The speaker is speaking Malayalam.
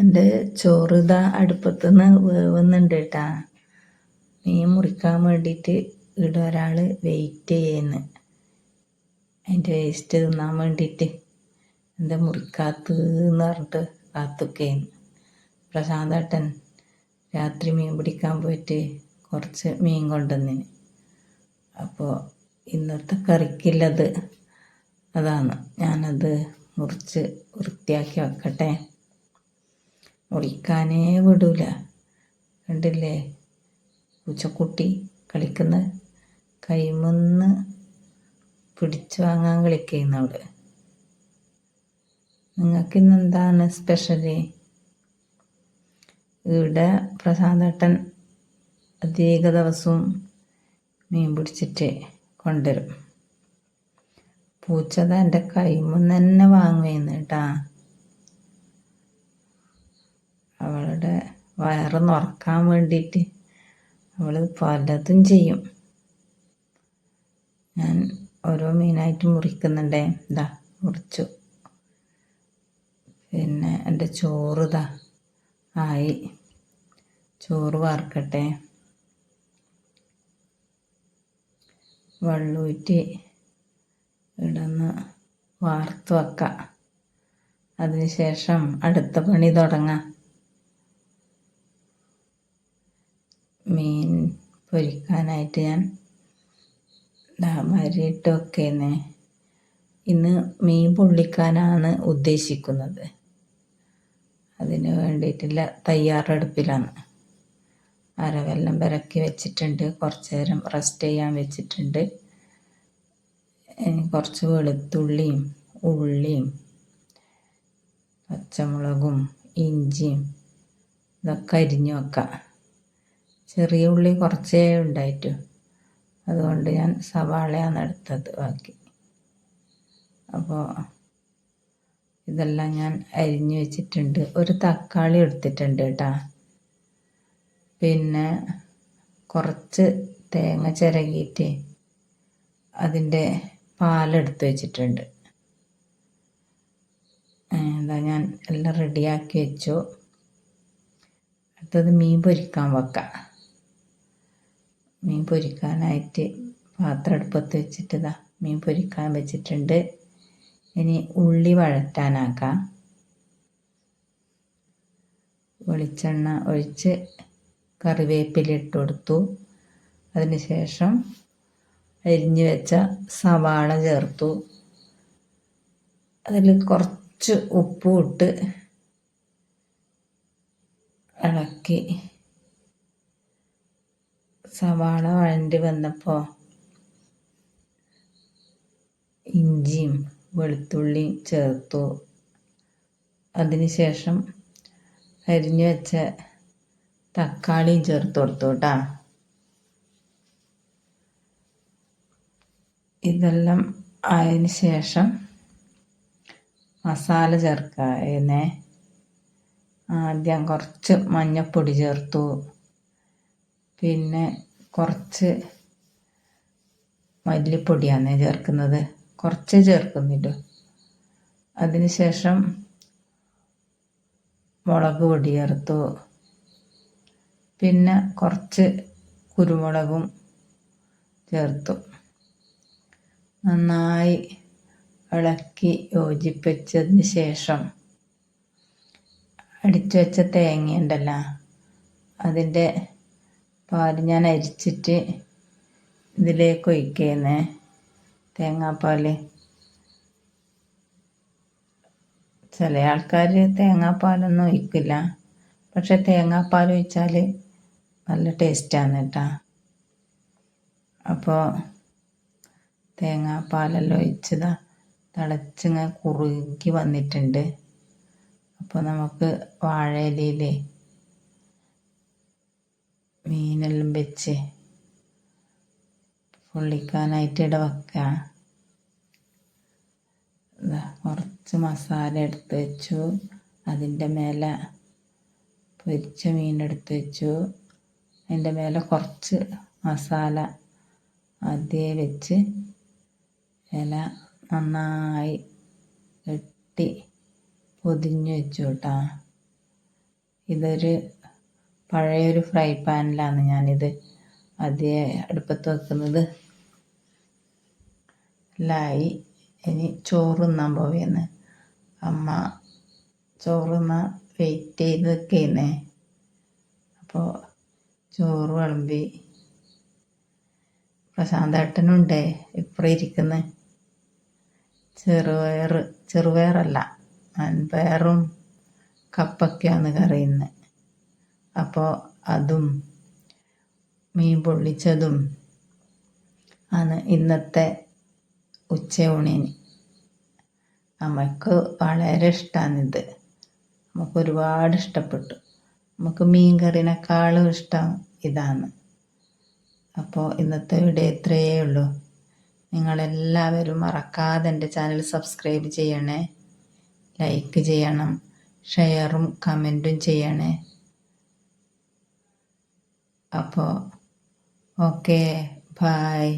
എന്റെ ചോറ് ഇതാ അടുപ്പത്തുനിന്ന് വേവുന്നുണ്ട് കേട്ടാ മീൻ മുറിക്കാൻ വേണ്ടിയിട്ട് ഇവിടെ ഒരാൾ വെയിറ്റ് ചെയ്യുന്നു. അതിന്റെ വേസ്റ്റ് തിന്നാൻ വേണ്ടിയിട്ട് എന്താ മുറിക്കാത്തതെന്ന് പറഞ്ഞിട്ട് കാത്തുക്കേന്ന്. പ്രശാന്തേട്ടൻ രാത്രി മീൻ പിടിക്കാൻ പോയിട്ട് കുറച്ച് മീൻ കൊണ്ടുവന്നിന് അപ്പോൾ ഇന്നത്തെ കറിക്കില്ലത്. അതാണ്. ഞാനത് മുറിച്ച് വൃത്തിയാക്കി വെക്കട്ടെ. മുറിക്കാനേ വിടൂല. കണ്ടില്ലേ? പൂച്ചക്കുട്ടി കളിക്കുന്ന കൈമന്ന് പിടിച്ചു വാങ്ങാൻ കളിക്കുന്ന അവിടെ. നിങ്ങൾക്ക് ഇന്നെന്താണ് സ്പെഷ്യൽ? ഇവിടെ പ്രസാദേട്ടൻ അധിക ദിവസവും മീൻ പിടിച്ചിട്ട് കൊണ്ടുവരും. പൂച്ചത എന്റെ കൈമന്ന് തന്നെ വാങ്ങുകയെന്ന് കേട്ടാ. അവളുടെ വയറ് നിറക്കാൻ വേണ്ടിയിട്ട് അവൾ പലതും ചെയ്യും. ഞാൻ ഓരോ മീനായിട്ട് മുറിക്കുന്നുണ്ടേ. ഇതാ മുറിച്ചു. പിന്നെ എന്റെ ചോറ് ഇതാ ആയി. ചോറ് വാർക്കട്ടെ. വെള്ളൂറ്റി ഇടന്ന് വാർത്ത് വെക്കാം. അതിനുശേഷം അടുത്ത പണി തുടങ്ങാം. മീൻ പൊരിക്കാനായിട്ട് ഞാൻ മരിയിട്ട് വെക്കുന്നേ ഇന്ന് മീൻ പൊള്ളിക്കാനാണ് ഉദ്ദേശിക്കുന്നത്. അതിന് വേണ്ടിയിട്ടുള്ള തയ്യാറെടുപ്പിലാണ്. അരവെല്ലാം പിറക്കി വെച്ചിട്ടുണ്ട് കുറച്ച് നേരം റെസ്റ്റ് ചെയ്യാൻ വെച്ചിട്ടുണ്ട്. കുറച്ച് വെളുത്തുള്ളിയും ഉള്ളിയും പച്ചമുളകും ഇഞ്ചിയും ഇതൊക്കെ അരിഞ്ഞു വെക്കാം. ചെറിയ ഉള്ളി കുറച്ചേ ഉണ്ടായിട്ടു. അതുകൊണ്ട് ഞാൻ സവാളയാണ് എടുത്തത് ബാക്കി. അപ്പോൾ ഇതെല്ലാം ഞാൻ അരിഞ്ഞു വെച്ചിട്ടുണ്ട്. ഒരു തക്കാളി എടുത്തിട്ടുണ്ട് കേട്ടോ. പിന്നെ കുറച്ച് തേങ്ങ ചിരകിയിട്ട് അതിന്റെ പാലെടുത്ത് വെച്ചിട്ടുണ്ട്. എന്താ ഞാൻ എല്ലാം റെഡിയാക്കി വെച്ചു. അടുത്തത് മീൻ പൊരിക്കാൻ വെക്കാം. മീൻ പൊരിക്കാനായിട്ട് പാത്രം അടുപ്പത്ത് വെച്ചിട്ട് ഇതാ മീൻ പൊരിക്കാൻ വെച്ചിട്ടുണ്ട്. ഇനി ഉള്ളി വഴറ്റാനാക്കാം. വെളിച്ചെണ്ണ ഒഴിച്ച് കറിവേപ്പില ഇട്ട് കൊടുത്തു. അതിനുശേഷം അരിഞ്ഞു വെച്ച സവാള ചേർത്തു. അതിൽ കുറച്ച് ഉപ്പും ഇട്ട് ഇളക്കി സവാള വഴണ്ടി വന്നപ്പോൾ ഇഞ്ചിയും വെളുത്തുള്ളിയും ചേർത്തു. അതിനുശേഷം അരിഞ്ഞു വെച്ച തക്കാളിയും ചേർത്ത് കൊടുത്തു കേട്ടോ. ഇതെല്ലാം ആയതിനു ശേഷം മസാല ചേർക്കുക ആദ്യം കുറച്ച് മഞ്ഞൾപ്പൊടി ചേർത്തു. പിന്നെ കുറച്ച് മല്ലിപ്പൊടിയാണ് ചേർക്കുന്നത്. കുറച്ച് ചേർക്കുന്നുള്ളൂ. അതിന് ശേഷം മുളക് പൊടി ചേർത്തു. പിന്നെ കുറച്ച് കുരുമുളകും ചേർത്തു. നന്നായി ഇളക്കി യോജിപ്പിച്ചതിന് ശേഷം അടിച്ചു വെച്ച തേങ്ങ അതിന്റെ പാൽ ഞാൻ അരിച്ചിട്ട് ഇതിലേക്ക് ഒഴിക്കുന്നേ. തേങ്ങാപ്പാൽ ചില ആൾക്കാർ തേങ്ങാപ്പാലൊന്നും ഒഴിക്കില്ല. പക്ഷെ തേങ്ങാപ്പാൽ ഒഴിച്ചാൽ നല്ല ടേസ്റ്റാണ് കേട്ടോ. അപ്പോൾ തേങ്ങാപ്പാലെല്ലാം ഒഴിച്ചതാ തിളച്ചിങ്ങനെ കുറുകി വന്നിട്ടുണ്ട്. അപ്പോൾ നമുക്ക് വാഴയിലയിൽ മീനെല്ലാം വെച്ച് പൊള്ളിക്കാനായിട്ട് ഇട വെക്കുക കുറച്ച് മസാല എടുത്ത് വെച്ചു. അതിന്റെ മേലെ പൊരിച്ച മീൻ എടുത്ത് വെച്ചു. അതിന്റെ മേലെ കുറച്ച് മസാല അതേ വെച്ച് ഇല നന്നായി കെട്ടി പൊതിഞ്ഞ് വെച്ചു കേട്ടോ. ഇതൊരു പഴയൊരു ഫ്രൈ പാനിലാണ് ഞാനിത് ആദ്യം അടുപ്പത്ത് വെക്കുന്നത്. ലായി ഇനി ചോറ് തിന്നാൻ പോവുകയാണ് അമ്മ ചോറ് തിന്നാൻ വെയിറ്റ് ചെയ്ത് നിൽക്കുന്നേ അപ്പോൾ ചോറ് വിളമ്പി. പ്രശാന്തേട്ടനുണ്ടേ ഇപ്പുറം ഇരിക്കുന്നത് ചെറുപയർ ചെറുപയറല്ല അൻപയറും കപ്പയ്ക്കാണ് കറിയുന്നത് അപ്പോൾ അതും മീൻ പൊള്ളിച്ചതും ആണ് ഇന്നത്തെ ഉച്ചയൂണിന്. നമുക്ക് വളരെ ഇഷ്ടമാണിത് നമുക്ക് ഒരുപാട് ഇഷ്ടപ്പെട്ടു. നമുക്ക് മീൻ കറിനേക്കാളും ഇഷ്ടം ഇതാണ്. അപ്പോൾ ഇന്നത്തെ വീഡിയോ ഇത്രയേ ഉള്ളൂ. നിങ്ങളെല്ലാവരും മറക്കാതെ എന്റെ ചാനൽ സബ്സ്ക്രൈബ് ചെയ്യണേ. ലൈക്ക് ചെയ്യണം. ഷെയറും കമന്റും ചെയ്യണേ. അപ്പോൾ ഓക്കെ ബായ്